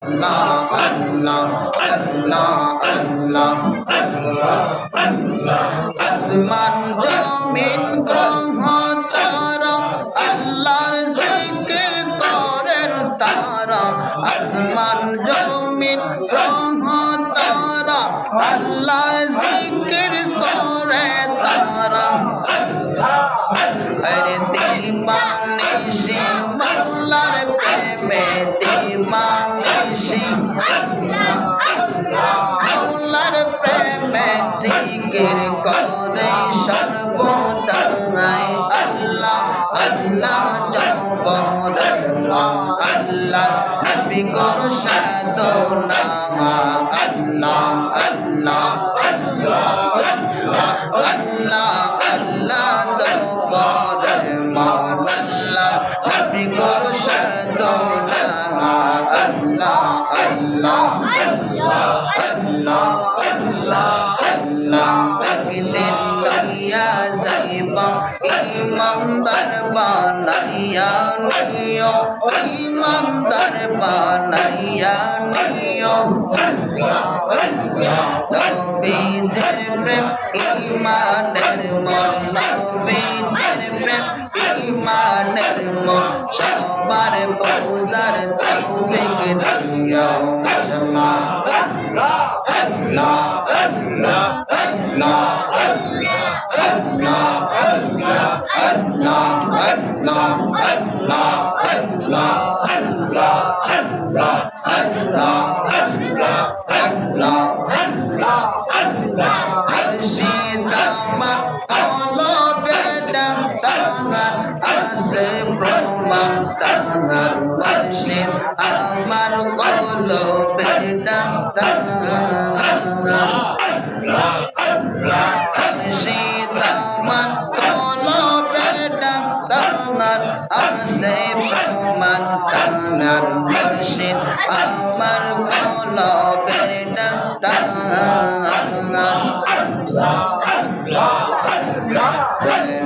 Allah, Allah, Allah, Allah, Allah, Allah. Asman jamin brahma tara, Allah'r zikr koren tara. Asman jamin brahma tara, Allah'r zikr kore tara. Allah, Allah, Allah, Allah, Allah, Allah, মাওলার প্রেমে জিকির করে সর্বদাই আল্লাহ আল্লাহ জপর আল্লাহ আল্লাহ নবী গো সাধনা আল্লাহ আল্লাহ আল্লাহ আল্লাহ আল্লাহ জপর মাওলাল্লাহ নবী গো সাধনা আল্লাহ আল্লাহ আল্লাহ আল্লাহ আল্লাহ একদিন লইয়া যাইবা ইমানদার বানাইয়া নিও ইমানদার বানাইয়া নিও নবীদের প্রেম ইমানের মন নবীদের প্রেম ইমানের মন সবার বোঝার তৌফিক Allah আমার বলো বেটা সীতামান কলো ডাক্তার আসে প্রমাণ টানার মুর্শিদ আমার কলো বেটা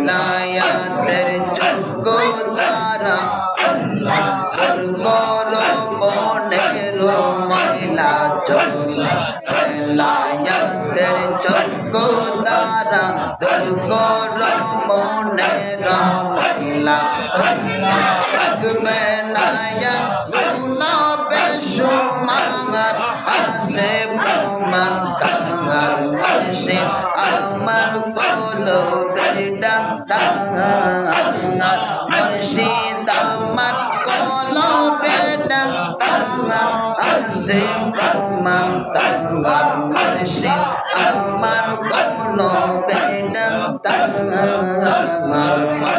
লায়াতের যোগ্য তারা। তাদের চক্র তারা দুর্গ মনে রাখলা থাকবে নায়া গুনা বেসুমার আসে প্রমাণ তাহার আসে আমার কলবে ডাক্তার মর্ষি আল্লাহ আছে আমার তাঙ্গার মানসি আমার কোন বেদন